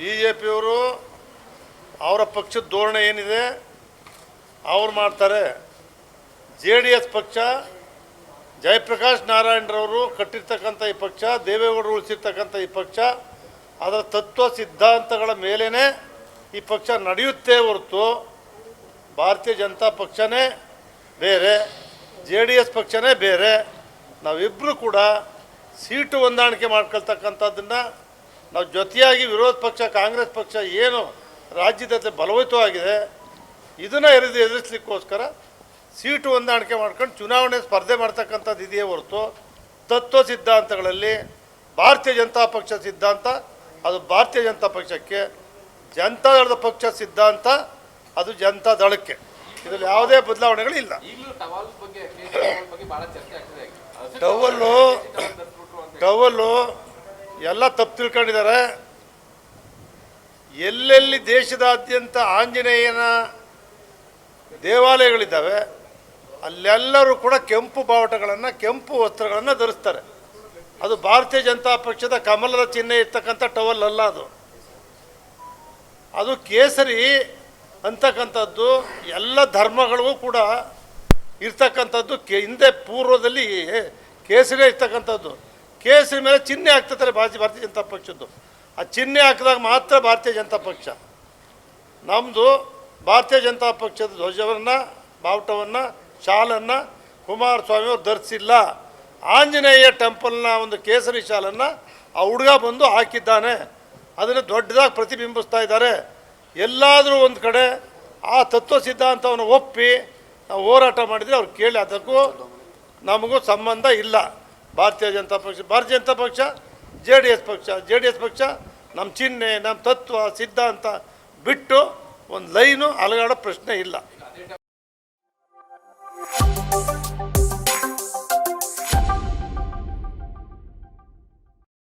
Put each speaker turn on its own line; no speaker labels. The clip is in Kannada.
ಬಿ ಜೆ ಪಿಯವರು ಅವರ ಪಕ್ಷದ ಧೋರಣೆ ಏನಿದೆ, ಅವ್ರು ಮಾಡ್ತಾರೆ. ಜೆ ಡಿ ಎಸ್ ಪಕ್ಷ, ಜಯಪ್ರಕಾಶ್ ನಾರಾಯಣರವರು ಕಟ್ಟಿರ್ತಕ್ಕಂಥ ಈ ಪಕ್ಷ, ದೇವೇಗೌಡರು ಉಳಿಸಿರ್ತಕ್ಕಂಥ ಈ ಪಕ್ಷ, ಅದರ ತತ್ವ ಸಿದ್ಧಾಂತಗಳ ಮೇಲೇ ಈ ಪಕ್ಷ ನಡೆಯುತ್ತೆ ಹೊರತು ಭಾರತೀಯ ಜನತಾ ಪಕ್ಷನೇ ಬೇರೆ, ಜೆ ಡಿ ಎಸ್ ಪಕ್ಷನೇ ಬೇರೆ. ನಾವಿಬ್ಬರು ಕೂಡ ಸೀಟು ಹೊಂದಾಣಿಕೆ ಮಾಡ್ಕೊಳ್ತಕ್ಕಂಥದ್ದನ್ನು ನಾವು ಜೊತೆಯಾಗಿ ವಿರೋಧ ಪಕ್ಷ ಕಾಂಗ್ರೆಸ್ ಪಕ್ಷ ಏನು ರಾಜ್ಯದಲ್ಲಿ ಬಲವಂತವಾಗಿದೆ ಇದನ್ನು ಎರಿದು ಎದುರಿಸ್ಲಿಕ್ಕೋಸ್ಕರ ಸೀಟು ಹೊಂದಾಣಿಕೆ ಮಾಡ್ಕೊಂಡು ಚುನಾವಣೆ ಸ್ಪರ್ಧೆ ಮಾಡ್ತಕ್ಕಂಥದ್ದು ಇದೆಯೇ ಹೊರತು ತತ್ವ ಸಿದ್ಧಾಂತಗಳಲ್ಲಿ ಭಾರತೀಯ ಜನತಾ ಪಕ್ಷ ಸಿದ್ಧಾಂತ ಅದು ಭಾರತೀಯ ಜನತಾ ಪಕ್ಷಕ್ಕೆ ಜನತಾ ದಳದ ಪಕ್ಷ ಸಿದ್ಧಾಂತ ಅದು ಜನತಾ ದಳಕ್ಕೆ. ಇದರಲ್ಲಿ ಯಾವುದೇ ಬದಲಾವಣೆಗಳಿಲ್ಲ.
ಇಲ್ಲ
ಟವಲ್ಲು ಟವಲ್ಲು ಎಲ್ಲ ತಪ್ಪು ತಿಳ್ಕೊಂಡಿದ್ದಾರೆ. ಎಲ್ಲೆಲ್ಲಿ ದೇಶದಾದ್ಯಂತ ಆಂಜನೇಯನ ದೇವಾಲಯಗಳಿದ್ದಾವೆ, ಅಲ್ಲೆಲ್ಲರೂ ಕೂಡ ಕೆಂಪು ಬಾವುಟಗಳನ್ನು, ಕೆಂಪು ವಸ್ತ್ರಗಳನ್ನು ಧರಿಸ್ತಾರೆ. ಅದು ಭಾರತೀಯ ಜನತಾ ಪಕ್ಷದ ಕಮಲದ ಚಿಹ್ನೆ ಇರ್ತಕ್ಕಂಥ ಟವಲ್ ಅಲ್ಲ ಅದು. ಅದು ಕೇಸರಿ ಅಂತಕ್ಕಂಥದ್ದು, ಎಲ್ಲ ಧರ್ಮಗಳಿಗೂ ಕೂಡ ಇರ್ತಕ್ಕಂಥದ್ದು ಕೆ, ಹಿಂದೆ ಪೂರ್ವದಲ್ಲಿ ಕೇಸರಿ ಇರ್ತಕ್ಕಂಥದ್ದು. ಕೇಸರಿ ಮೇಲೆ ಚಿಹ್ನೆ ಹಾಕ್ತಾರೆ ಭಾರತೀಯ ಭಾರತೀಯ ಜನತಾ ಪಕ್ಷದ್ದು. ಆ ಚಿಹ್ನೆ ಹಾಕಿದಾಗ ಮಾತ್ರ ಭಾರತೀಯ ಜನತಾ ಪಕ್ಷ. ನಮ್ಮದು ಭಾರತೀಯ ಜನತಾ ಪಕ್ಷದ ಧ್ವಜವನ್ನು, ಬಾವುಟವನ್ನು, ಶಾಲನ್ನು ಕುಮಾರಸ್ವಾಮಿ ಅವರು ಧರಿಸಿಲ್ಲ. ಆಂಜನೇಯ ಟೆಂಪಲ್ನ ಒಂದು ಕೇಸರಿ ಶಾಲನ್ನು ಆ ಹುಡುಗ ಬಂದು ಹಾಕಿದ್ದಾನೆ. ಅದನ್ನು ದೊಡ್ಡದಾಗಿ ಪ್ರತಿಬಿಂಬಿಸ್ತಾ ಇದ್ದಾರೆ. ಎಲ್ಲಾದರೂ ಒಂದು ಕಡೆ ಆ ತತ್ವ ಸಿದ್ಧಾಂತವನ್ನು ಒಪ್ಪಿ ನಾವು ಹೋರಾಟ ಮಾಡಿದರೆ ಅವ್ರು ಕೇಳಿ ಅದಕ್ಕೂ ನಮಗೂ ಸಂಬಂಧ ಇಲ್ಲ. ಭಾರತೀಯ ಜನತಾ ಪಕ್ಷ, ಭಾರತೀಯ ಜನತಾ ಪಕ್ಷ ಜೆ ಡಿ ಎಸ್ ಪಕ್ಷ ಜೆ ಡಿ ಎಸ್ ಪಕ್ಷ ನಮ್ಮ ಚಿಹ್ನೆ ನಮ್ಮ ತತ್ವ, ಸಿದ್ಧಾಂತ ಬಿಟ್ಟು ಒಂದು ಲೈನು ಅಲಗಾಡೋ ಪ್ರಶ್ನೆ ಇಲ್ಲ.